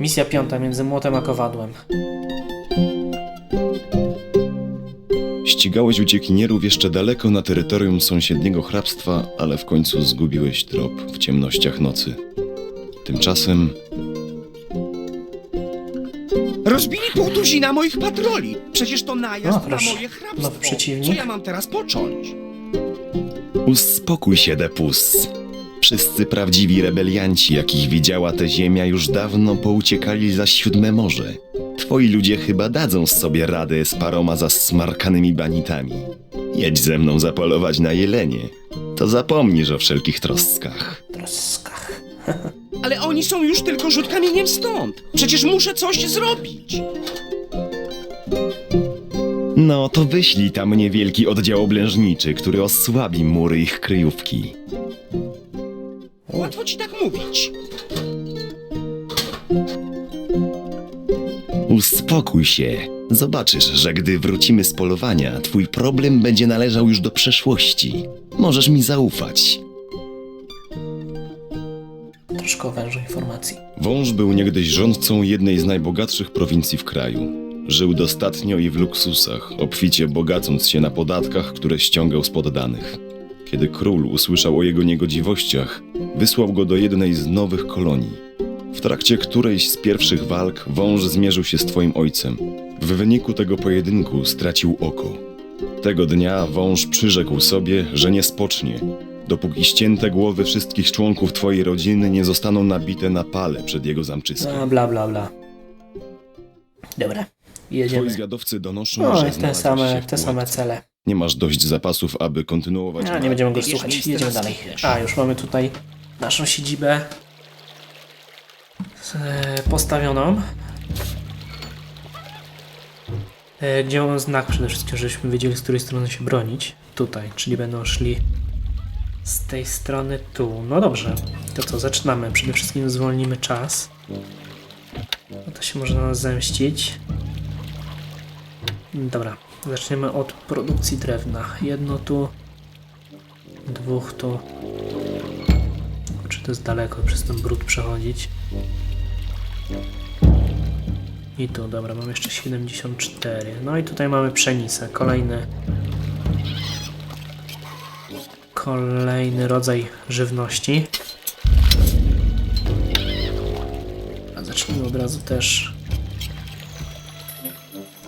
Misja piąta między młotem a kowadłem. Ścigałeś uciekinierów jeszcze daleko na terytorium sąsiedniego hrabstwa, ale w końcu zgubiłeś trop w ciemnościach nocy. Tymczasem Rozbili pół tuzina moich patroli. Przecież to najazd No, proszę. na moje hrabstwo. Nowy przeciwnik. Co ja mam teraz począć? uspokój się, Depus. Wszyscy prawdziwi rebelianci, jakich widziała ta ziemia, już dawno pouciekali za siódme morze. Twoi ludzie chyba dadzą sobie radę z paroma zasmarkanymi banitami. Jedź ze mną zapolować na jelenie. To zapomnisz o wszelkich troskach. Troskach. Ale oni są już tylko rzut kamieniem stąd. Przecież muszę coś zrobić. No to wyślij tam niewielki oddział oblężniczy, który osłabi mury ich kryjówki. Łatwo ci tak mówić. Uspokój się. Zobaczysz, że gdy wrócimy z polowania, twój problem będzie należał już do przeszłości. Możesz mi zaufać. Troszkę o wężu informacji. Wąż był niegdyś rządcą jednej z najbogatszych prowincji w kraju. Żył dostatnio i w luksusach, obficie bogacąc się na podatkach, które ściągał z poddanych. Kiedy król usłyszał o jego niegodziwościach, wysłał go do jednej z nowych kolonii. W trakcie którejś z pierwszych walk wąż zmierzył się z twoim ojcem. W wyniku tego pojedynku stracił oko. Tego dnia wąż przyrzekł sobie, że nie spocznie, dopóki ścięte głowy wszystkich członków twojej rodziny nie zostaną nabite na pale przed jego zamczyskiem. A, bla, bla, bla. Dobra. Twoi Jedziemy. zwiadowcy donoszą, No że i te znalazłeś się same, w te same cele. Nie masz dość zapasów, aby kontynuować. A, nie będziemy go słuchać. Jedziemy dalej. A, już mamy tutaj naszą siedzibę e, postawioną. E, Gdzie znak przede wszystkim, żebyśmy wiedzieli, z której strony się bronić. Tutaj, czyli będą szli z tej strony tu. No dobrze, to co, zaczynamy. Przede wszystkim zwolnimy czas. No to się może na nas zemścić. Dobra, zaczniemy od produkcji drewna. Jedno tu, dwóch tu. Czy to jest daleko przez ten brud przechodzić? I tu, dobra, mam jeszcze 74. No i tutaj mamy pszenicę. Kolejny. Kolejny rodzaj żywności. A zacznijmy od razu też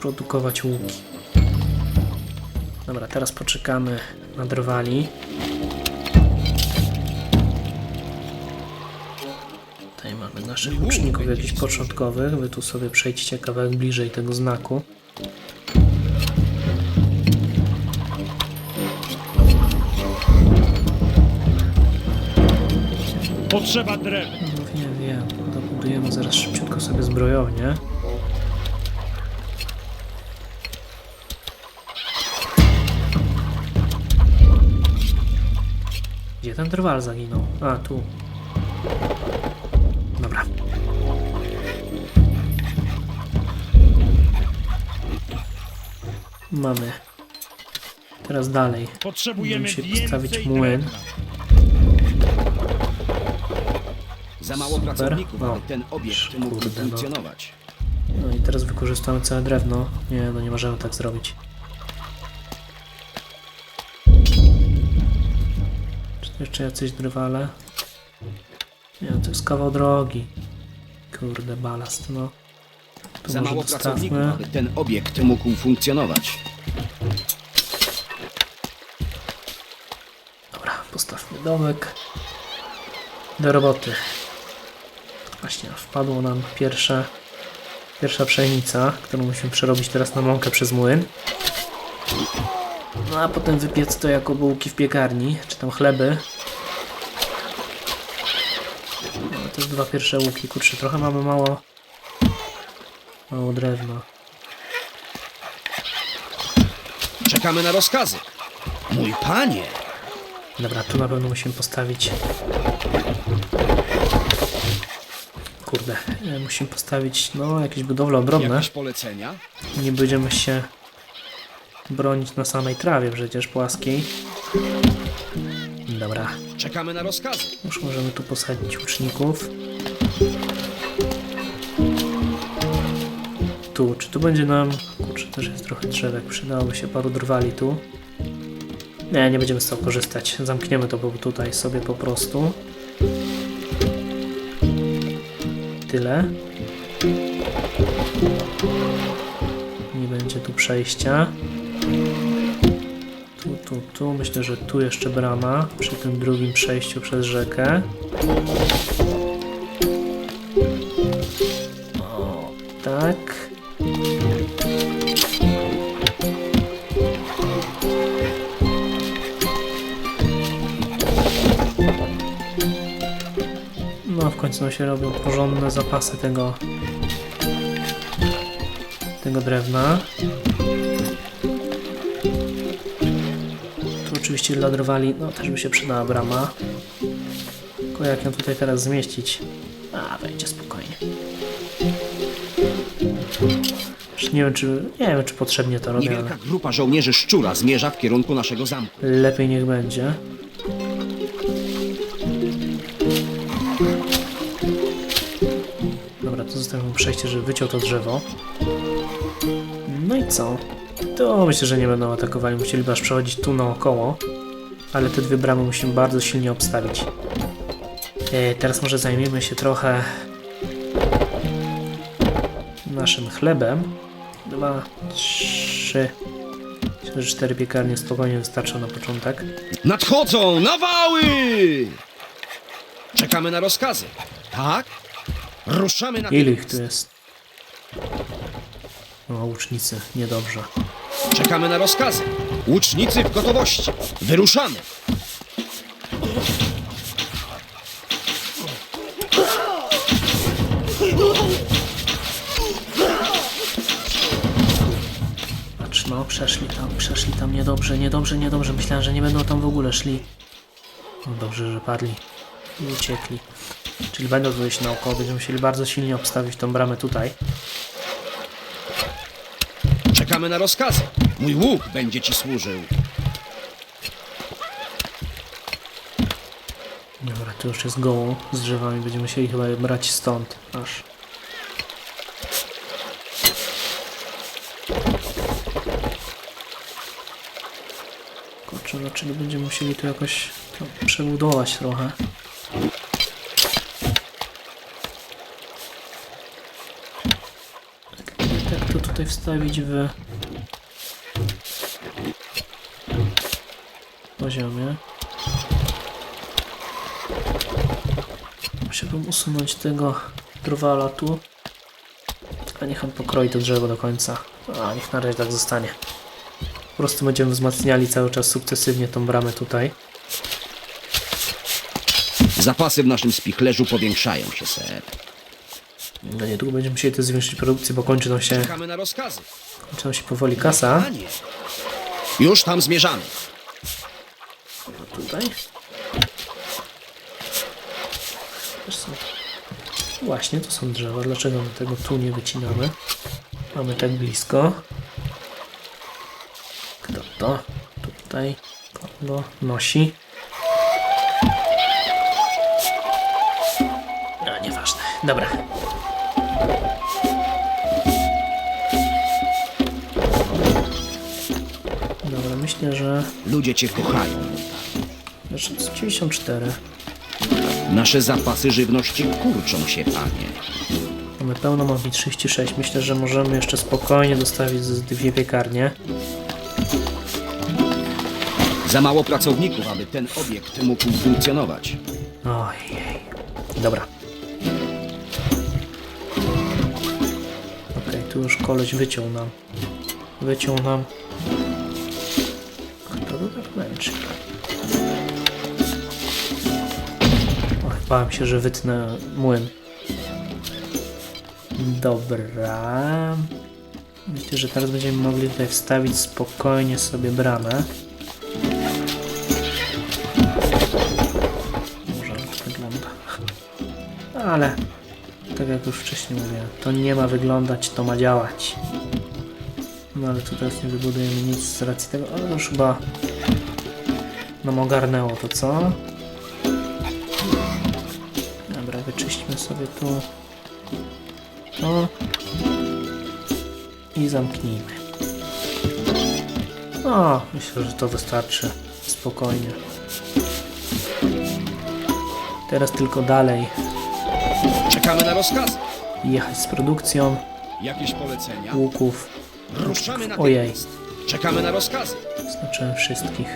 produkować łuki. Dobra, teraz poczekamy na drwali. Tutaj mamy naszych łuczników jakichś początkowych. Wy tu sobie przejdźcie kawałek bliżej tego znaku. Potrzeba drewna. No wiem, wiem. Dobudujemy zaraz szybciutko sobie zbrojownię. Gdzie ten drwal zaginął? A, tu. Dobra. Mamy. Teraz dalej. Potrzebujemy Musimy się postawić młyn. Za mało Super. pracowników, ten obiekt mógł kurde, no. funkcjonować. No i teraz wykorzystamy całe drewno. Nie, no nie możemy tak zrobić. Jeszcze jacyś drwale? Nie, to jest kawał drogi. Kurde, balast, no. Tu Za może mało pracowników, aby ten obiekt mógł funkcjonować. Dobra, postawmy domek. Do roboty. Właśnie, wpadło nam pierwsza, pierwsza pszenica, którą musimy przerobić teraz na mąkę przez młyn. No a potem wypiec to jako bułki w piekarni, czy tam chleby. Jest dwa pierwsze łuki, kurczę, trochę mamy mało, mało drewna. Czekamy na rozkazy. Mój panie! Dobra, tu na pewno musimy postawić. Kurde, e, musimy postawić no jakieś budowle obronne. Jakieś polecenia? Nie będziemy się bronić na samej trawie przecież płaskiej. Czekamy na rozkazy. już możemy tu posadzić łuczników. tu. Czy tu będzie nam... Kurczę, też jest trochę drzewek. Przydałoby się paru drwali tu. Nie, nie będziemy z tego korzystać. Zamkniemy to tutaj sobie po prostu. Tyle. Nie będzie tu przejścia. Tu. Myślę, że tu jeszcze brama przy tym drugim przejściu przez rzekę. O, tak. No, w końcu się robią porządne zapasy tego tego drewna. Oczywiście dla drwali, no też by się przydała brama. Tylko jak ją tutaj teraz zmieścić? A, wejdzie spokojnie. Już nie wiem, czy, nie wiem, czy potrzebnie to robię, ale Niewielka grupa żołnierzy szczura zmierza w kierunku naszego zamku. lepiej niech będzie. Dobra, tu zostawiam przejście, żeby wyciął to drzewo. No i co? To myślę, że nie będą atakowali. Musieliby aż przechodzić tu naokoło. Ale te dwie bramy musimy bardzo silnie obstawić. E, teraz może zajmiemy się trochę naszym chlebem. Dwa, trzy, Myślę, że cztery piekarnie spokojnie wystarczą na początek. Nadchodzą nawały! Czekamy na rozkazy. Tak? Ruszamy na Ile ich tu jest? O, łucznicy, niedobrze. Czekamy na rozkazy. Łucznicy w gotowości. Wyruszamy. Patrz, no, przeszli tam, przeszli tam, niedobrze, niedobrze, niedobrze. Myślałem, że nie będą tam w ogóle szli. No dobrze, że padli i uciekli. Czyli będą tu iść naokoło, będziemy musieli bardzo silnie obstawić tą bramę tutaj. Czekamy na rozkazy. Mój łuk będzie ci służył. Dobra, tu już jest goło z drzewami, będziemy musieli chyba je brać stąd, aż. Kurczę, no czyli będziemy musieli tu jakoś to przebudować trochę. Jak to tutaj wstawić w poziomie? Musiałbym usunąć tego drwala tu. A niech on pokroi to drzewo do końca. A niech na razie tak zostanie. Po prostu będziemy wzmacniali cały czas sukcesywnie tą bramę tutaj. Zapasy w naszym spichlerzu powiększają się, ser. No niedługo będziemy musieli też zwiększyć produkcję, bo kończy nam się, Czekamy na rozkazy. kończy nam się powoli kasa. Panie. Już tam zmierzamy. Tutaj. Są. Właśnie, to są drzewa. Dlaczego my tego tu nie wycinamy? Mamy tak blisko. Kto to? Tutaj. Kogo nosi? A, nieważne. Dobra. Dobra, myślę, że... Ludzie cię kochają. Znaczy, 94. Nasze zapasy żywności kurczą się, panie. Mamy pełno mogli 36. Myślę, że możemy jeszcze spokojnie dostawić z dwie piekarnie. Za mało pracowników, aby ten obiekt mógł funkcjonować. Ojej. Dobra. Okej, tu już koleś wyciął nam. Wyciął nam. Kto go tak męczy? Bałem się, że wytnę młyn. Dobra. Myślę, że teraz będziemy mogli tutaj wstawić spokojnie sobie bramę. Może to wygląda. Ale tak jak już wcześniej mówiłem, to nie ma wyglądać, to ma działać. No ale tu teraz nie wybudujemy nic z racji tego, ale już chyba nam ogarnęło to, co? Tu to. i zamknijmy. O, myślę, że to wystarczy. Spokojnie. Teraz tylko dalej Czekamy na rozkazy. jechać z produkcją Jakieś polecenia? łuków. Ruszamy na Ojej, Czekamy na rozkazy. znaczyłem wszystkich.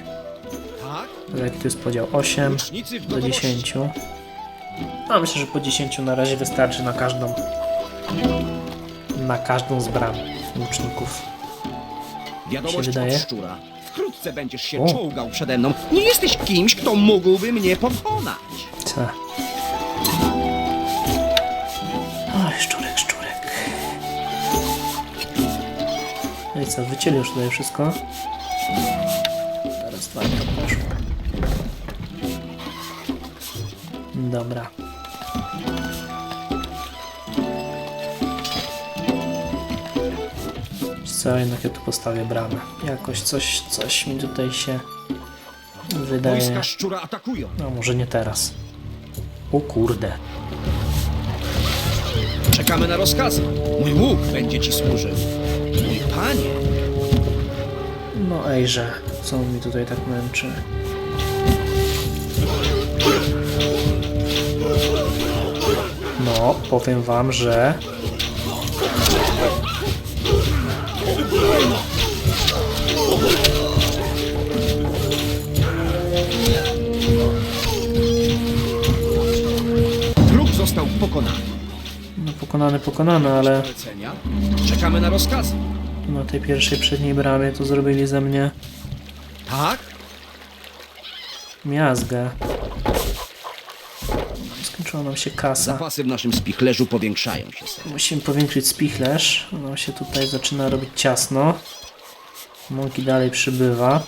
Tak? Jaki to jest podział? 8 Łucznicy w do gotowości. 10. A myślę, że po 10 na razie wystarczy na każdą na każdą z bram łuczników. Wiadomość się wydaje? od szczura. Wkrótce będziesz się O. czołgał przede mną. Nie jesteś kimś, kto mógłby mnie pokonać. Co? Oj, szczurek, szczurek. No i co, wycięli już tutaj wszystko? Teraz dwa to poszło. Dobra. Co, jednak ja tu postawię bramę. Jakoś coś, coś mi tutaj się wydaje. Wojska szczura atakują. No może nie teraz. O kurde. Czekamy na rozkazy. Mój łuk będzie ci służył. Mój panie. No ejże, co mi tutaj tak męczy? No, powiem wam, że... Wróg został pokonany. No pokonany, pokonany, ale. Czekamy na rozkazy. na tej pierwszej przedniej bramie to zrobili ze mnie Tak? miazgę. Skończyła nam się kasa. Zapasy w naszym spichlerzu powiększają się. Musimy powiększyć spichlerz. Nam się tutaj zaczyna robić ciasno. Mąki dalej przybywa.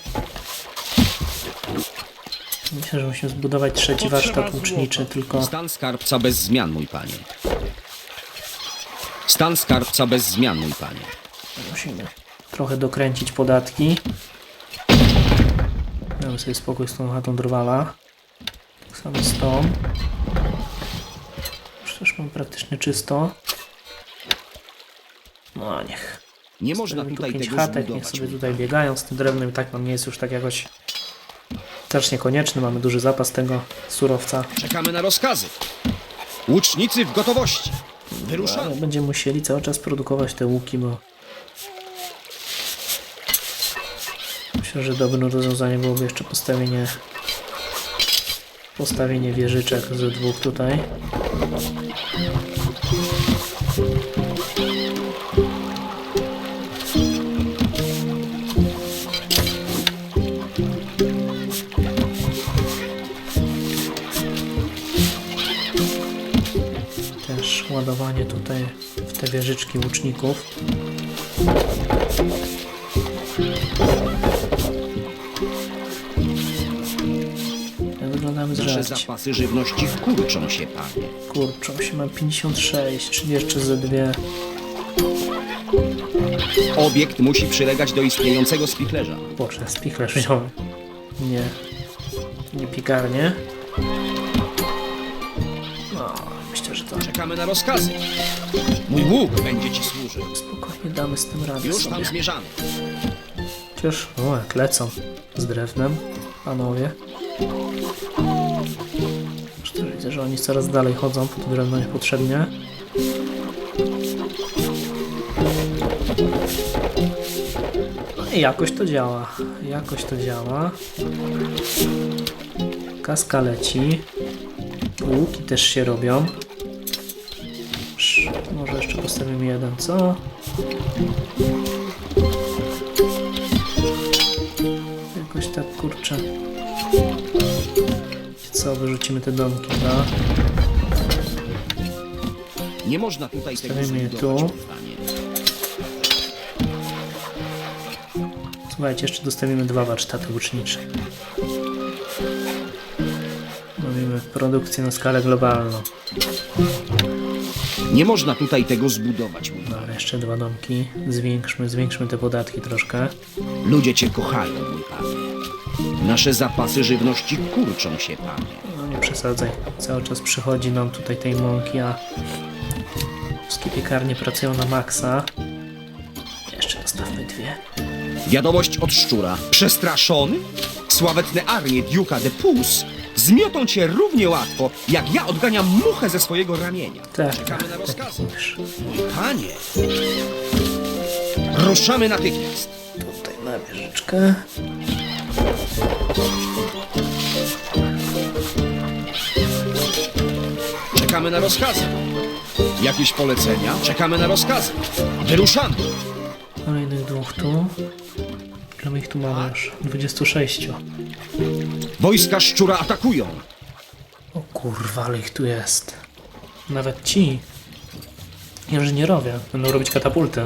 Myślę, że musimy zbudować trzeci warsztat łuczniczy, tylko Stan skarbca bez zmian, mój panie. Stan skarbca bez zmian, mój panie. musimy trochę dokręcić podatki. Damy sobie spokój z tą chatą drwala. Tą. Już też mam praktycznie czysto. No niech. Nie można tutaj pięć tego chatek, niech sobie tutaj biegają z tym drewnem i tak nam nie jest już tak jakoś strasznie konieczny, mamy duży zapas tego surowca. Czekamy na rozkazy. Łucznicy w gotowości. Wyruszamy. Ale będziemy musieli cały czas produkować te łuki, bo myślę, że dobrym rozwiązaniem byłoby jeszcze postawienie postawienie wieżyczek ze dwóch tutaj. Też ładowanie tutaj w te wieżyczki łuczników. Z Nasze zapasy żywności kurczą się, panie. Kurczą się, mam 56, czyli jeszcze ze dwie. Obiekt musi przylegać do istniejącego spichlerza. Boże, spichlerz wziąłem. Nie. Nie piekarnie. No, myślę, że to Czekamy na rozkazy. Mój łuk będzie ci służył. spokojnie damy z tym radę Już sobie. tam zmierzamy. Chociaż, o jak lecą z drewnem, panowie. Że oni coraz dalej chodzą, po to drewno niepotrzebnie. No i jakoś to działa, jakoś to działa. Kaska leci. Łuki też się robią. Może jeszcze postawimy jeden, co? Wyrzucimy te domki, da? Nie można tutaj tego Stawimy je tu. Słuchajcie, jeszcze dostawimy dwa warsztaty łucznicze. Robimy produkcję na skalę globalną. Nie można tutaj tego zbudować, mój No jeszcze dwa domki. Zwiększmy, zwiększmy te podatki troszkę. Ludzie cię kochają, mój panie. Nasze zapasy żywności kurczą się, panie. Przesadzaj. Cały czas przychodzi nam tutaj tej mąki, a wszystkie piekarnie pracują na maksa. Jeszcze dostawmy dwie. Wiadomość od szczura. Przestraszony? Sławetne armie Duke'a de Pus zmiotą cię równie łatwo, jak ja odganiam muchę ze swojego ramienia. Tak, Czekamy na tak, rozkazy. tak. Panie! Ruszamy natychmiast. Tutaj na wieżyczkę. Czekamy na rozkazy. Jakieś polecenia? Czekamy na rozkazy. Wyruszamy. Kolejnych dwóch tu. Ile ich tu mamy już? 26. Wojska szczura atakują. O kurwa, ale ich tu jest. Nawet ci inżynierowie będą robić katapulty.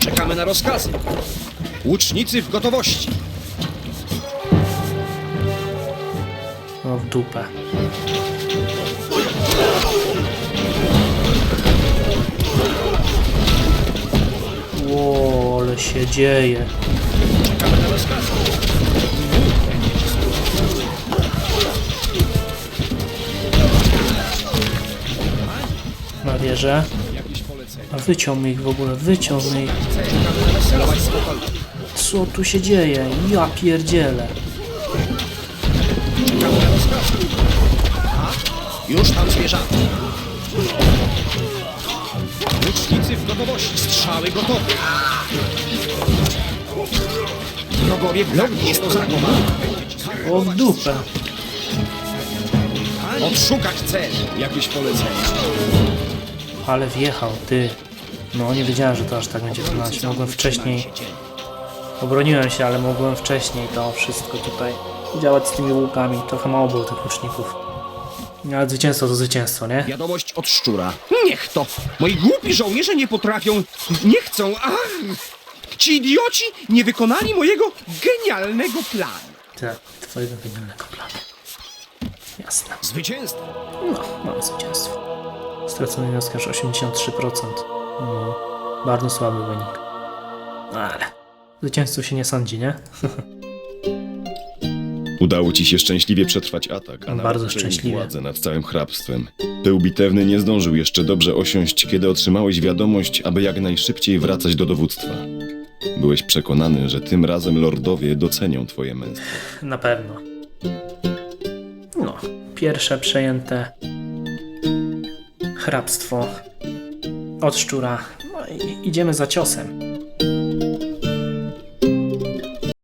Czekamy na rozkazy. Łucznicy w gotowości. O, w dupę. Ło, ale się dzieje. Czekamy na wieżę. A wyciął ich w ogóle, spokojnie. Co tu się dzieje? Ja pierdzielę. Już tam zmierzamy. Gotowości. Strzały gotowe. Wrogowie nogi jest oznakowany. O, w dupę. Odszukać cel. Jakieś polecenia. Ale wjechał, ty. No, nie wiedziałem, że to aż tak będzie trwać. Mogłem wcześniej... Obroniłem się, ale mogłem wcześniej to wszystko tutaj działać z tymi łukami. Trochę mało było tych łuczników. Ale zwycięstwo to zwycięstwo, nie? Wiadomość od szczura. Niech to! Moi głupi żołnierze nie potrafią, nie chcą. Ach! Ci idioci nie wykonali mojego genialnego planu. Tak, twojego genialnego planu. Jasne. Zwycięstwo. No, mamy zwycięstwo. Stracony wniosk aż 83%. No, bardzo słaby wynik. No, ale zwycięstwo się nie sądzi, nie? Udało ci się szczęśliwie przetrwać atak, a nawet Bardzo przejąć szczęśliwie. władzę nad całym hrabstwem. Pył bitewny nie zdążył jeszcze dobrze osiąść, kiedy otrzymałeś wiadomość, aby jak najszybciej wracać do dowództwa. Byłeś przekonany, że tym razem lordowie docenią twoje męstwo. Na pewno. No, pierwsze przejęte hrabstwo od szczura. No i idziemy za ciosem.